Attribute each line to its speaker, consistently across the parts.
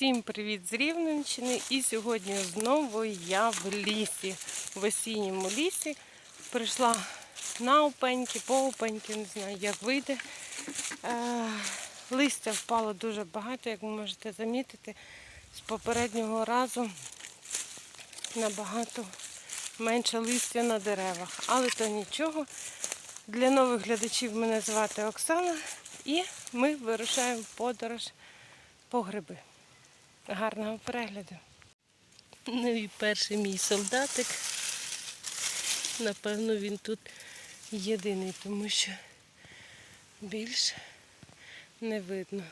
Speaker 1: Всім привіт з Рівненщини. І сьогодні знову я в лісі, в осінньому лісі. Прийшла на опеньки, по опеньки, не знаю, як вийде. Е, листя впало дуже багато, як ви можете замітити. З попереднього разу набагато менше листя на деревах. Але то нічого. Для нових глядачів мене звати Оксана і ми вирушаємо в подорож по гриби. Гарного перегляду. Ну і перший мій солдатик. Напевно, він тут єдиний, тому що більш не видно.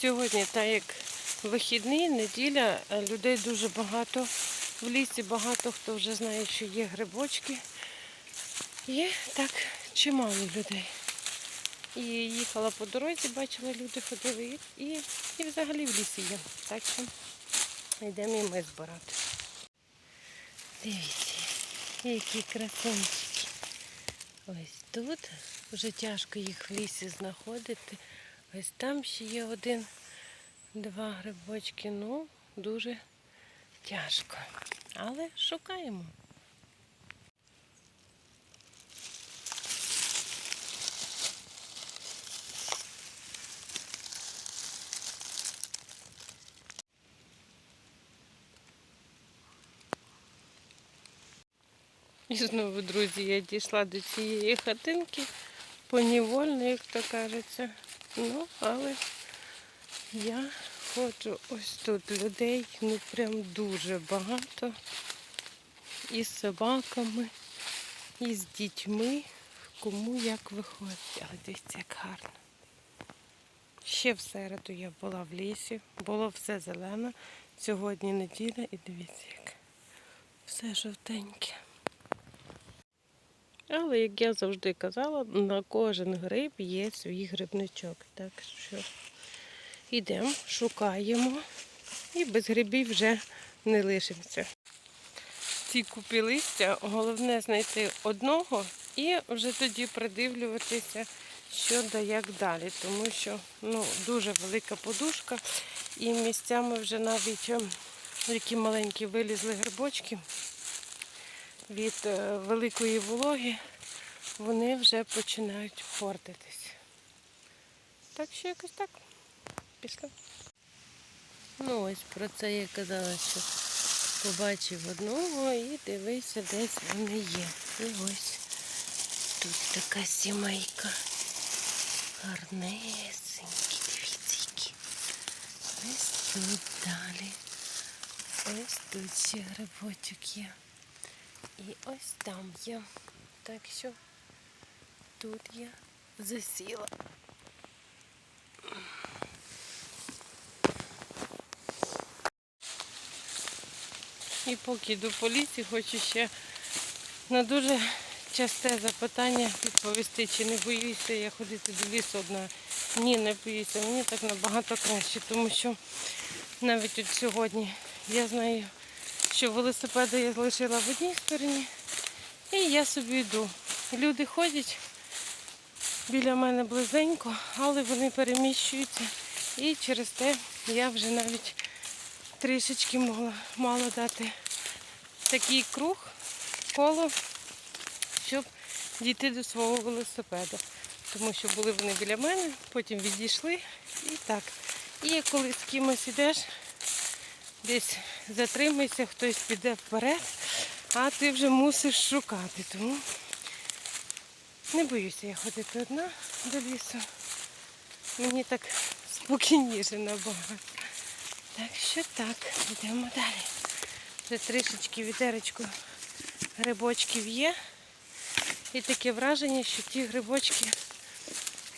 Speaker 1: Сьогодні, так як вихідний, неділя, людей дуже багато. В лісі багато хто вже знає, що є грибочки. Є так чимало людей. І їхала по дорозі, бачила, люди ходили. І, і, взагалі в лісі є. Так що йдемо і ми збирати. Дивіться, які красунчики. Ось тут вже тяжко їх в лісі знаходити. Ось там ще є один, два грибочки. Ну, дуже тяжко. Але шукаємо. І знову, друзі, я дійшла до цієї хатинки поневольно, як то кажеться. Ну, але я ходжу ось тут людей, ну прям дуже багато. І з собаками, і з дітьми. Кому як виходить. Але дивіться, як гарно. Ще в середу я була в лісі, було все зелено. Сьогодні неділя і дивіться, як все жовтеньке. Але, як я завжди казала, на кожен гриб є свій грибничок. Так що йдемо, шукаємо і без грибів вже не лишимося. Ці купі листя головне знайти одного і вже тоді придивлюватися, що да як далі. Тому що ну, дуже велика подушка і місцями вже навіть ем, які маленькі вилізли грибочки від е, великої вологи, вони вже починають портитись. Так що якось так. Пішли. Ну ось про це я казала, що побачив одного і дивився, десь вони є. І ось тут така сімейка. Гарнесенькі, дивіться які. Ось тут далі. Ось тут ще грибочок є. І ось там є. Так що тут я засіла. І поки йду по лісі, хочу ще на дуже часте запитання відповісти, чи не боюся я ходити до лісу одна. Ні, не боюся. Мені так набагато краще, тому що навіть от сьогодні я знаю, що велосипеди я залишила в одній стороні, і я собі йду. Люди ходять біля мене близенько, але вони переміщуються. І через те я вже навіть трішечки могла, мала дати такий круг, коло, щоб дійти до свого велосипеда. Тому що були вони біля мене, потім відійшли і так. І коли з кимось йдеш, десь затримайся, хтось піде вперед, а ти вже мусиш шукати. Тому не боюся я ходити одна до лісу. Мені так спокійніше набагато. Так що так, йдемо далі. Вже трішечки відеречку грибочків є. І таке враження, що ті грибочки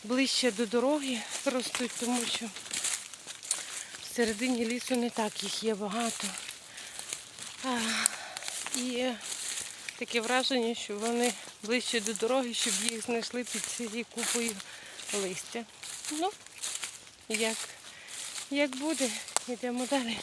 Speaker 1: ближче до дороги ростуть, тому що всередині лісу не так їх є багато. А, і таке враження, що вони ближче до дороги, щоб їх знайшли під цією купою листя. Ну, як, як буде, Йдемо далі.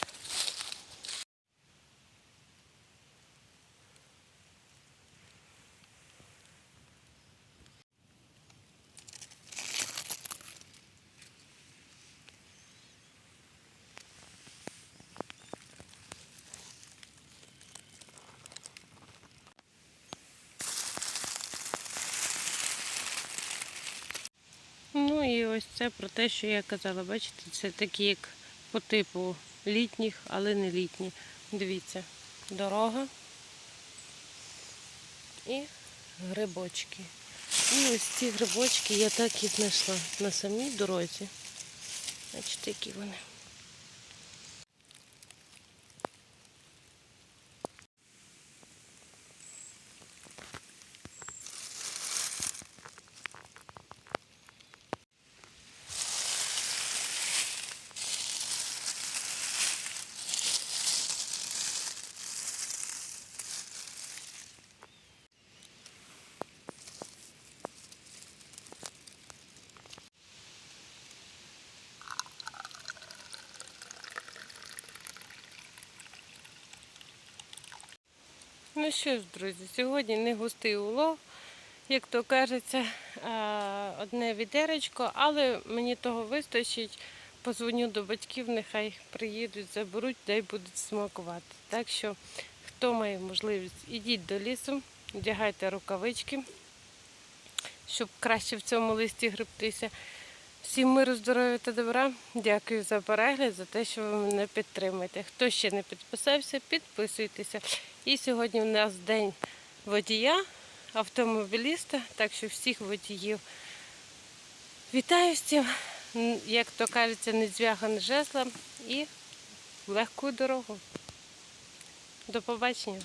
Speaker 1: Ну і ось це про те, що я казала, бачите, це такі як по типу літніх, але не літні. Дивіться, дорога і грибочки. І ось ці грибочки я так і знайшла на самій дорозі. Бачите, які вони. Ну що ж, друзі, сьогодні не густий улов, як то кажеться, одне відеречко, але мені того вистачить. Позвоню до батьків, нехай приїдуть, заберуть, дай будуть смакувати. Так що, хто має можливість, ідіть до лісу, вдягайте рукавички, щоб краще в цьому листі гребтися. Всім миру, здоров'я та добра. Дякую за перегляд, за те, що ви мене підтримуєте. Хто ще не підписався, підписуйтеся. І сьогодні в нас день водія, автомобіліста, так що всіх водіїв вітаю всім, як то кажеться, не зв'яган жезлом і легку дорогу. До побачення.